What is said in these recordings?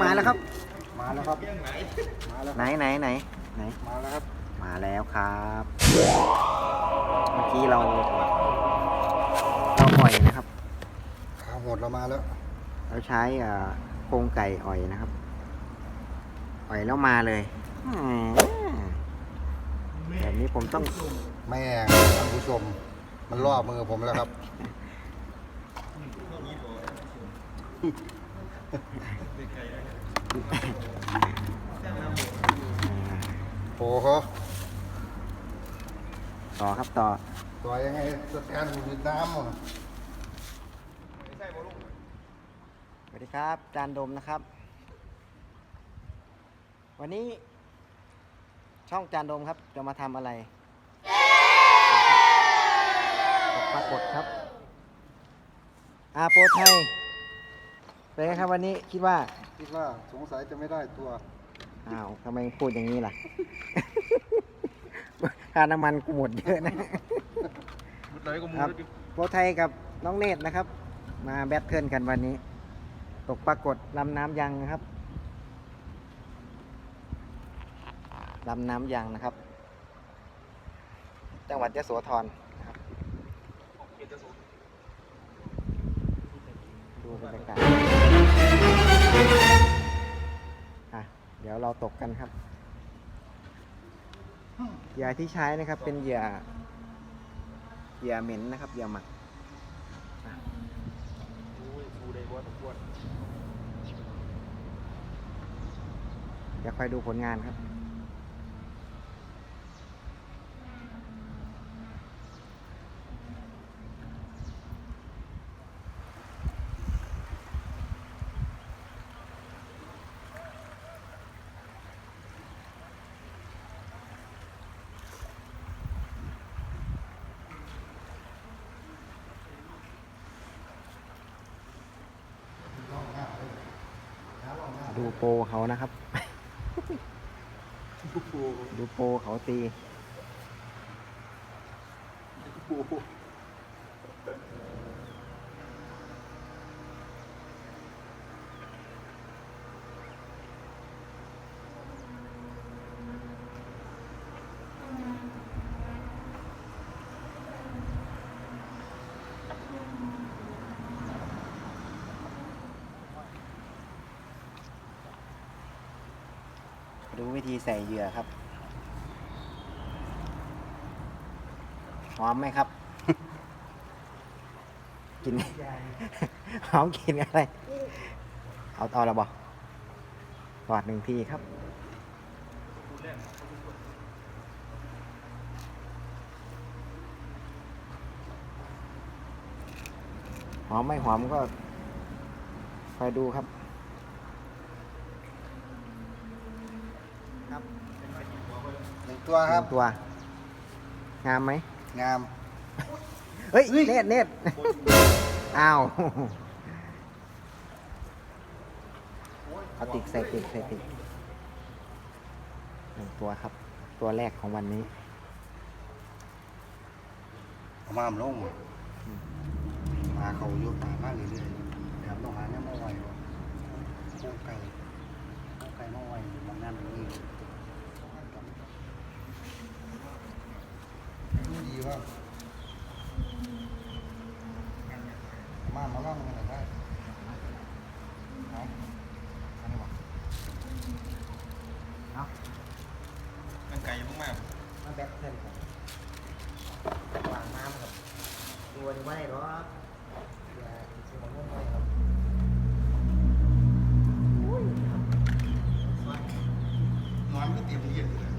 มาแล้วครับ มาแล้วครับ มาแล้วไหนไหนไหนไหน มาแล้วครับ มาแล้วครับ เมื่อกี้เรา เราอ่อยนะครับขาหดเรามาแล้ว เราใช้อ่าโครงไก่อ่อยนะครับ อ่อยแล้วมาเลยแหมแบบนี้ผมต้องแม่งท่านผู้ชม มันรอบมือผมแล้วครับ โอ้โหต่อครับต่อ ต่อยยังไงสแตนหุ่นน้ำอะสวัสดีครับจานดมนะครับ วันนี้ ช่องจานดมครับจะมาทำอะไรปรากฏครับอาโปไทย เป็นไงครับวันนี้คิดว่าคิดว่าสงสัยจะไม่ได้ตัว อ้าวทำไมพูดอย่างนี้ล่ะ ค่าน้ำมันกูหมดเยอะนะครับโปไทยกับน้องเนตรนะครับ มาแบทเทิลกันวันนี้ ตกปรากฏลำน้ำยังนะครับลำน้ำยังนะครับ จังหวัดยะโสธรนะครับดูบรรยากาศ เดี๋ยวเราตกกันครับ เหยื่อที่ใช้นะครับ เป็นเหยื่อเหยื่อเหม็นนะครับเหยื่อหมักเดี๋ยวคอยดูผลงานครับ ดูโปรเขานะครับ ดูโปรเขาตี ดูวิธีใส่เหยื่อครับ หอมไหมครับ กิน หอมกินอะไร เอาตอแล้วบอกตอดหนึ่งทีครับ หอมไม่หอมก็คอยดูครับ ครับหนึ่งตัวครับหนึ่งตัว งามไหมงาม เฮ้ย เนตรเนตรอ้าว เอาติกใส่ติกใส่ติกหนึ่งตัวครับ ตัวแรกของวันนี้ เอามามนลงมาเขาอยุบมามากเรื่อยๆแบบต้องหาเนี่ยมาไหววะโค้งไก่โค้งไก่มาไหวบางนั่นนี่ ดีว่ามามาว่ามันหน่อยได้เอาอันนี้วะ มันไกลมาก มาแบทเทิลครับวางน้ำครับตัวนี้ไม่หรอกอย่าซื้อของเงินไว้ครับ ๆนอนก็เตรียมเย็นเลย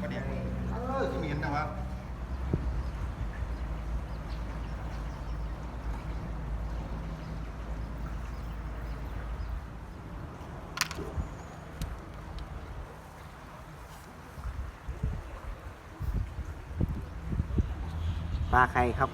ประเดี๋ยวเออจะมีเห็นนะวะ ปลาใครครับ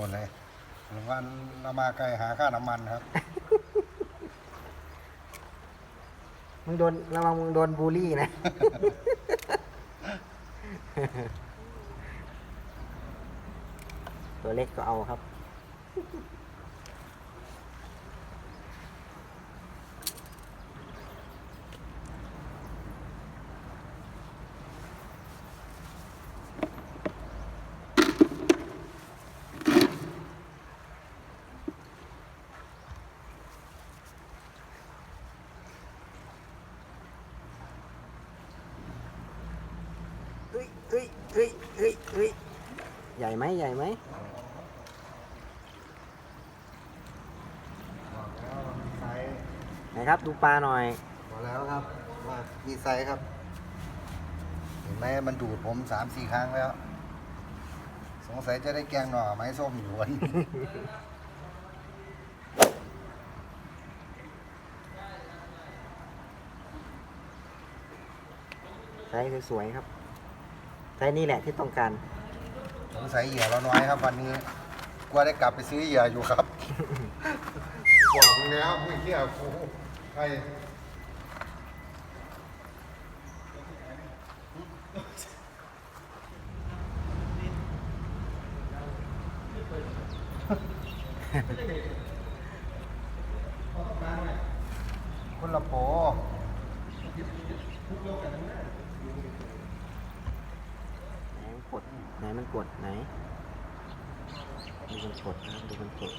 หมดเลยวันเรามาไกลหาค่าน้ำมันครับ มึงโดนระวังมึงโดนบูลลี่นะ ตัวเล็กก็เอาครับ เฮ้ยเฮ้ย เฮ้ยเฮ้ยเฮ้ยใหญ่ไหมใหญ่ไหมบอกแล้วว่ามีไซส์ไหนครับดูปลาหน่อยบอกแล้วครับว่ามีไซส์ครับ เห็นไหมมันดูดผมสามสี่ครั้งแล้ว สงสัยจะได้แกงหน่อไม้ส้มอยู่วันไซส์สวยๆครับ ไซส์นี่แหละที่ต้องการสงสัยเหยื่อเราน้อยครับวันนี้กลัวได้กลับไปซื้อเหยื่ออยู่ครับ บอกมึงแล้วไม่เชื่อกูใคร คนละโป ไหนมันกด ไหนมันกด ไหน ดูมันกดนะครับดูมันกด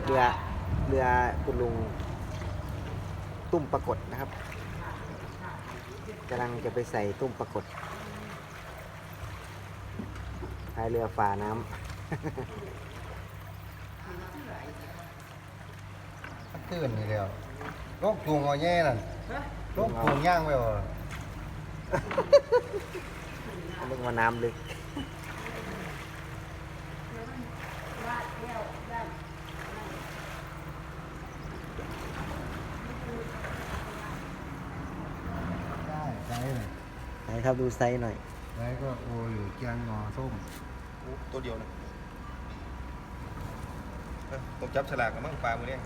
เรือเรือคุณลุงตุ้มปรากฏนะครับกำลังจะไปใส่ตุ้มปรากฏพายเรือฝ่าน้มันตื่นนี่แล้วโรคจูงเอาแย่นั่นโรคจูงย่างไปบ่ำเรียกว่าน้ำลึก ได้ใช่เลย ไหนครับ ดูไซส์หน่อย แล้วก็โออยู่เกียงงอส้มโอ้ตัวเดียวนะเอ้ยผมจับฉลากกันมั้งปลามือเนี่ย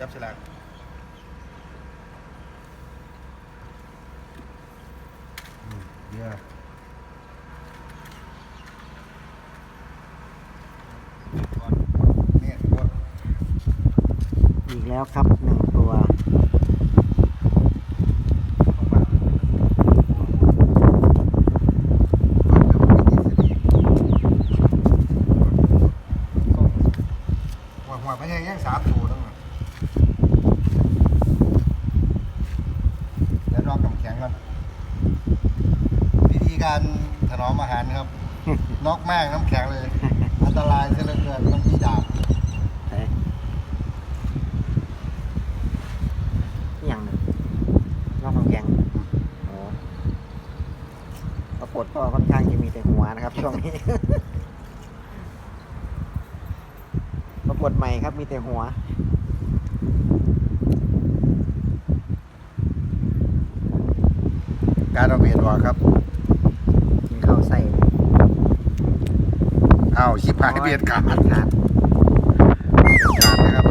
จับฉลากอืมเดี๋ยวก่อนเนี่ยตัวอีกแล้วครับหนึ่งตัว หัวหัวไม่ใช่ยังสามตัวต้องเดี๋ยวรอบน้ำแข็งก่อนวิธีการถนอมอาหารครับ นอกแม่งน้ำแข็งเลย อันตรายเสียเหลือเกินมันมีดาบ ไหนนี่อย่างหนึ่งนอกของแข็งอ๋อปรากฏก็ค่อนข้างจะมีแต่หัวนะครับ ช่วงนี้ ปรากฏใหม่ครับมีแต่หัว การเอาเบียดออกครับกินข้าวใส่อ้าวชิบหายเบียดขาด ขาด ขาดนะครับ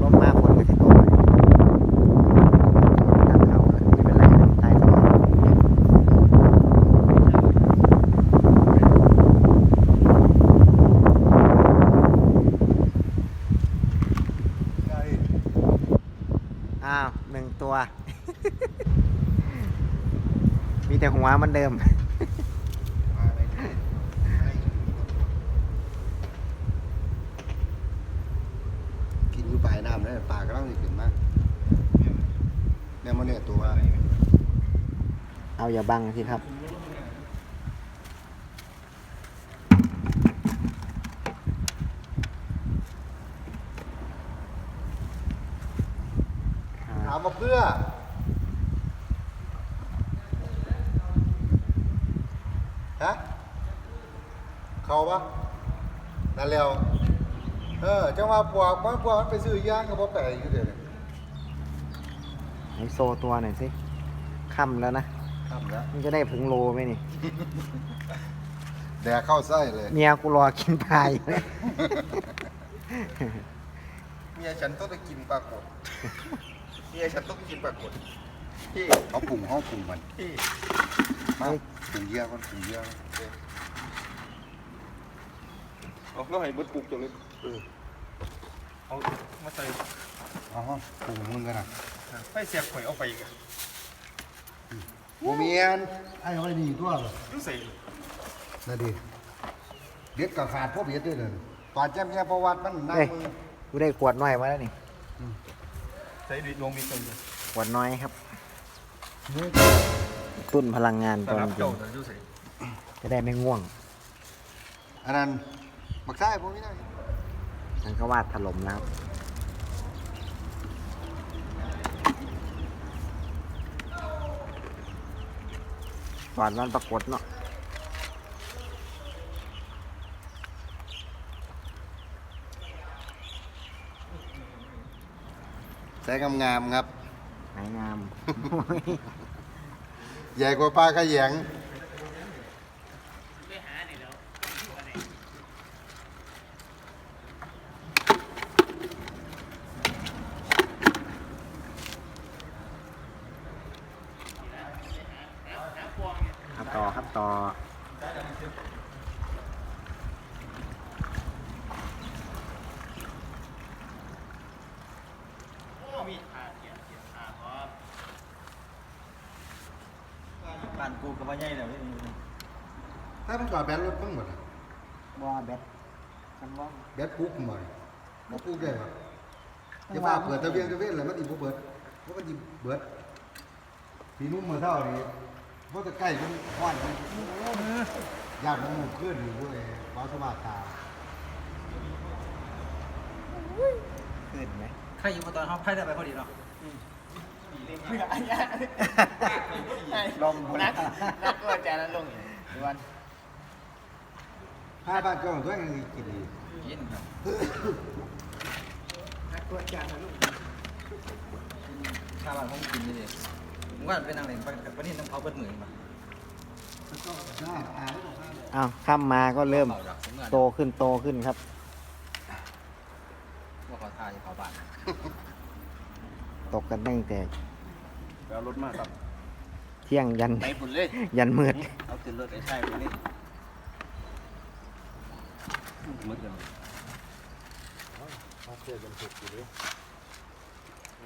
ลมมากฝนก็จะตกเลยตามเขาเลยไม่เป็นไรนะตายสบาย อ้าวหนึ่ งตัว มีแต่หัวเหมันเดิม กินอยู่ปลายน้ำเลยปลากำลังสิขึ้นมาเนี่ยมันเนี่ยตัว เอาอย่าบังสิครับ ถามมาเพื่อ ฮะเขาปะนั่นแล้ว เออจังว่าปวกมันปวกมันไปซื้อย่างกับบ่แปลกอยู่เด้อให้โซตัวหน่อยสิค่ำแล้วนะ ทำแล้วมันจะได้ผึงโลไหมนี่ แดกเข้าไส้เลย เมียกูรอกินพายอยู่เนี่ย เมียฉันต้องไปกินปลากดเมียฉันต้องไปกินปลากดพี่เขาปรุงเขาปรุงมันพี่มาป รุงเยอะก่อนปรุงเยอะก่อนเอาเราให้เบิดปลูกจังเลยเออเอามาใส่เอาฮะปรุงมึงกันนะไฟเสียบข่อยเอาไปอีกอะโมเมียนไอ้เอาไอ้นี่ตัวเหรอรู้สึกนั่นดิเด็ดกับขาดพวกเบ็ดด้วยเลยปาดแจ่มแย่ประวัติมันนั่งเฮ้ยมือกูได้ขวดน้อยมาแล้วนี่ใส่ดวงมีตัวเดียวขวดน้อยครับ ตุ้นพลังงานแต่ตอนรับกิเจ้านแต่รู้สึกจะได้ไม่ง่วง อันนั้นบักไส้พวกนี้นะนั่นก็วาดถล่มแล้วครับก่อนวันปรากฏเนาะใส่งามๆครับไหนงาม ใหญ่กว่าปลาขยงครับานกูกับว่าใหญ่แล้วนี่ถ้ามันจอดแบตรถเพิ่งหมดอะบอแบตฉันว่าแบตปุ๊บหมดมาปุ๊บได้ปะจะว่าเปิดตะเวียงตะเวียนอะไรมันอีกบ่เปิดเพราะมันอีเบิดพี่นุ่มมือเท่านี้ว่าจะใกล้มันห้อนมันยากมันหมุนขึ้นอยู่พวกไอ้ว้าวสมาตาขึ้นไหมใครอยู่มาตอนเขาไพ่ได้ไปพอดีเนาะ ลมนักนักก็จะนั้นลงอีกวันห้าบ้านก็ด้วยกันกินดียินครับนักก็จะนั้นลงข้าวบ้านผมกินนี่ดิผมว่าเป็นนางเล่นประเด็นต้องเขาเปิดมือมาได้อ่านแล้วบอกว่าอ้าวข้ามมาก็เริ่มเป่าดักผมเงินโตขึ้นโตขึ้นครับว่าเขาทายเขาบ้านตกกันตั้งแต่ แล้วรถมาครับเที่ยงยัน ไปผุนเลย ยันมืดเอาขึ้นรถไอ้ใช่ผุนนี่มืดเลย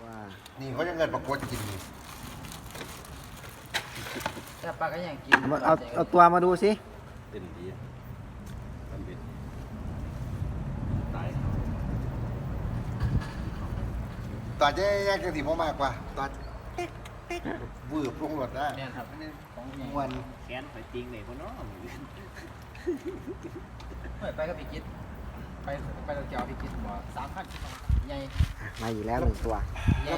ว่านี่เขาจะเงินประกวดกินนี่แต่ปลาก็ยังกินเอาเอาตัวมาดูสิเป็นดีมันเป็นตายตอนจะแยกกันสีมมากกว่าต อนวืบลงรถได้เนี่ยครับของมวนแขนไปจริงเลยพ่อน้องไปกับพี่กิ๊ดไปไปเราเจ้าพี่กิ๊ดบ่สามพันใหญ่มาอีกแล้วหนึ่งตัวใหญ่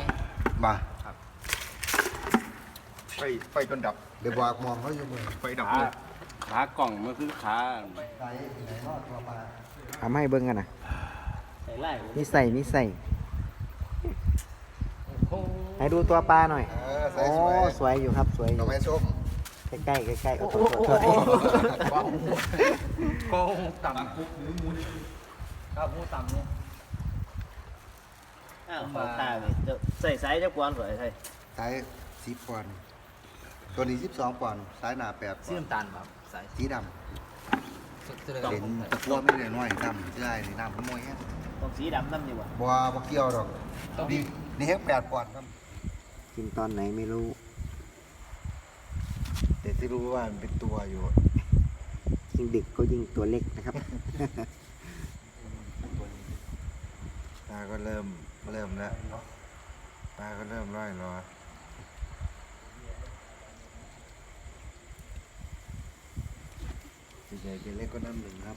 มาไฟไฟจนดับ เดี๋ยวบอกมองเขาอยู่มือไฟดับเลยขากล่องมันคือขาใส่ไหนรอดตัวปลาทำให้เบิ้งกันนะใส่ไล่นี่ใส่นี่ใส่ให้ดูตัวปลาหน่อย เออใส่โอ้สวยสวยอยู่ครับสวยอดอกยู่ไม้ส้มใกล้ใกล้ใกล้ใกล้ๆโอ้โหโทษโทษโกงต่ำคุกหรือมูนครับมูต่ำเนี่ยอ้าวขอตาเลยจะใส่ไซส์จะกวนสวยใช่สายสิบปอนด์ตัวนี้สิบสองปอนด์สายหนาแปดปสีอนด์น้ำตาลแบบใส่สีดสุดเลยำเห็นตะกั่วไม่ได้น้อยดำใช่นี่น้ำขโมยแฮะต้องสีดำน้ำดีกว่า บัวบัวเกี่ยวดอกนี่นี่แฮกแปดปอนด์ครับ กินตอนไหนไม่รู้ แต่ที่รู้ว่ามันเป็นตัวอยู่ยิ่งดึกก็ยิ่งตัวเล็กนะครับ ตาก็เริ่มเริ่มแล้วตาก็เริ่มร่อยรอใหญ่ๆเล็กก็น้ำหนึ่งครับ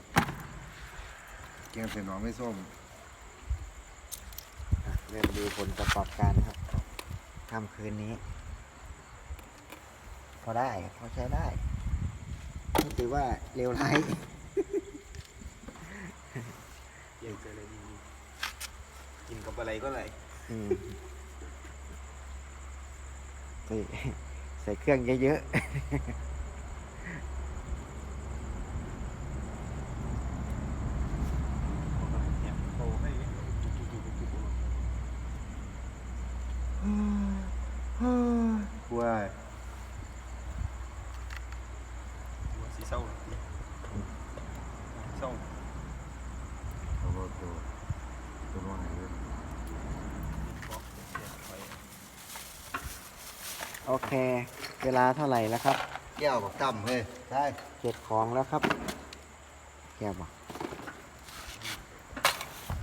แกงใส่หนองไม่ส้มอะเริ่มดูผลประกอบการนะครับ ค่ำคืนนี้ พอได้พอใช้ได้ถือว่าเลวร้ายเจออะไรดีกินกับอะไรก็อะไรอืมใส่ใส่เครื่องเยอะๆว้าย สีเศร้าเศร้า เอาตัวตัวตัวน้อยเลย โอ เค เวลาเท่าไหร่แล้วครับแก้วกับกำเฮ้ยใช่เก็บของแล้วครับ แกบอก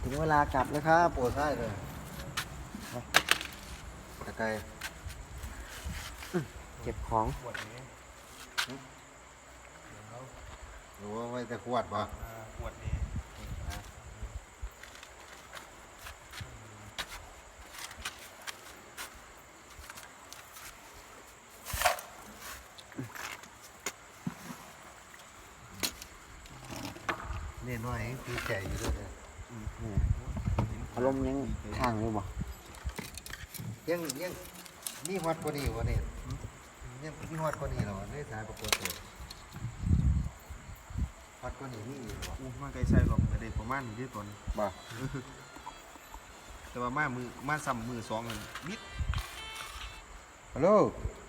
ถึงเวลากลับแล้วครับโปรใช่เลยตะไคร้เก็บของหรือว่าไว้แต่ขวดป่ะขวดนี้นี่ น้อยคือแก่อยู่ด้วยเนี่ยอารมณ์ยังข้างอยู่บ่ยังยังมีฮอตกว่านี้วะเนี่ยยังมีฮอตกว่านี้เหรอในสายประกวดตัวฮอตกว่านี้มีอยู่เหรออู้มาไกลใช่หรอกแต่เด็กประมาณนี้ด้วยตัวนี้บ่แต่ว่ามามือมาซ้ำมือสองเงินมิดฮัลโหล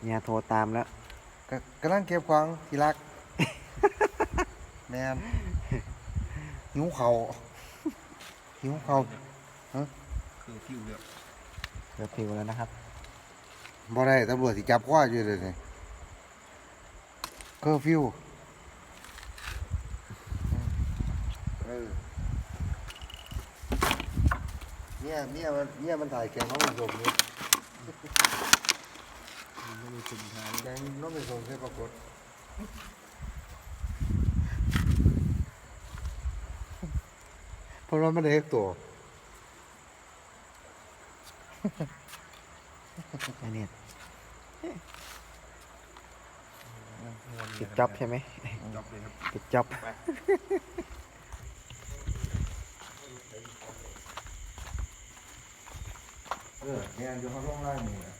เนี่ยโทรตามแล้วกกำลังเก็บของที่รัก แมน หิวเขาวหิวเขาวคือฟิวเดียวเดี๋ยวพิวแล้วนะครับบ่ได้ตำรวจสิจับข้ออยู่เลยนี่เคอร์ฟิวเออเนี่ยเนี่ยมันเนี่ยมันถ่ายแกงน้องผสมนี่แกงน้องผสมใช่ปรากฏเพ ราะว่ามันได้เอกตัวอันนี้ปิดจ็อบใช่ไหมจบเลยครับปิดจ็อบเออเนี่ยอยู่ข้างล่างนี่นะ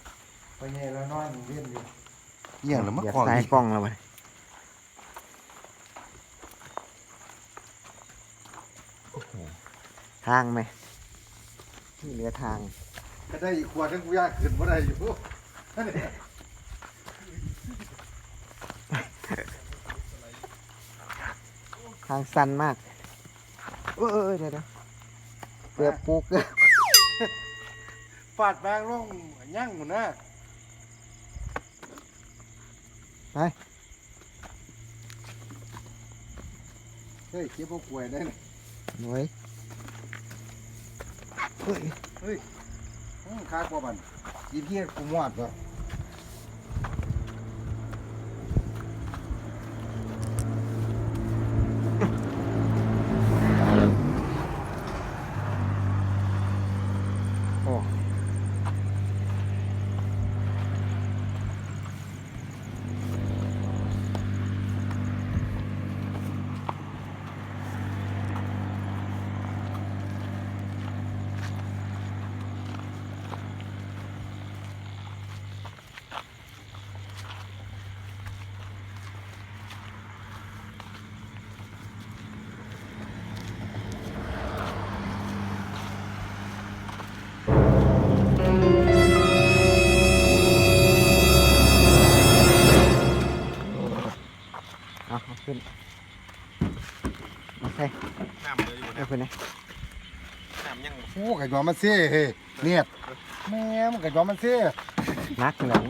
ไปเงี้ยแล้วนอนเล่นอยู่เยี่ยงแล้วมันอยากของใส่กล้องแล้วมันโอ้โห ทางไหมที่เหลือทางถ้าได้อีกขวดนึงกูยากขึ้นบ่ได้อยู่ทางสั้นมากเออเออเออเดี๋ยวเดี๋ยวเกือบปุกเลยฟาดแบงลงยั่งหมดนะไปเฮ้ยเก็บพวกป่วยได้นะหน่วย เฮ้ยอื้อคากว่าบันยีเพี้ยกูมอดวะโนนะน้ำยังโอ้กะยอมมันเซ่เฮ้ยเนี่ยแม่มันกะยอมมันเซ่นักหลัง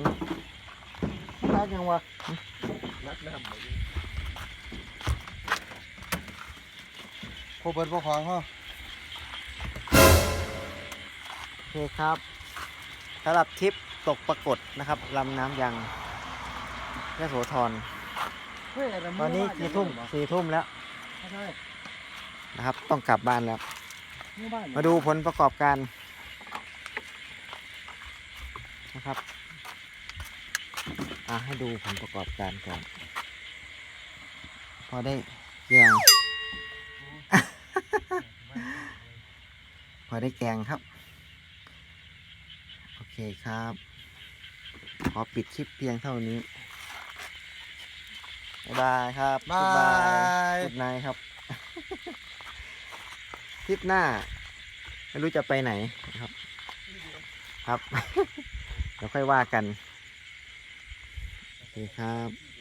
ตากยังวะนักน้ำเลยพวกเบิดพวกของเขาโอเคครับสำหรับทริปตกปรากฏนะครับลำน้ำยังยโสธรเฮ้ยะไรตอนนี้กี่ทุ่มสี่ทุ่มแล้วใช่ นะครับ ต้องกลับบ้านแล้วหมู่บ้านมาดูผลประกอบการนะครับอ่าให้ดูผลประกอบการก่อน พอได้แกง พอได้แกงครับ โอเคครับ ขอปิดคลิปเพียงเท่านี้ บ๊ายบายครับบายกุดไนครับ คลิปหน้า ไม่รู้จะไปไหนครับ ครับ เดี๋ยวค่อยว่ากัน โอเคครับ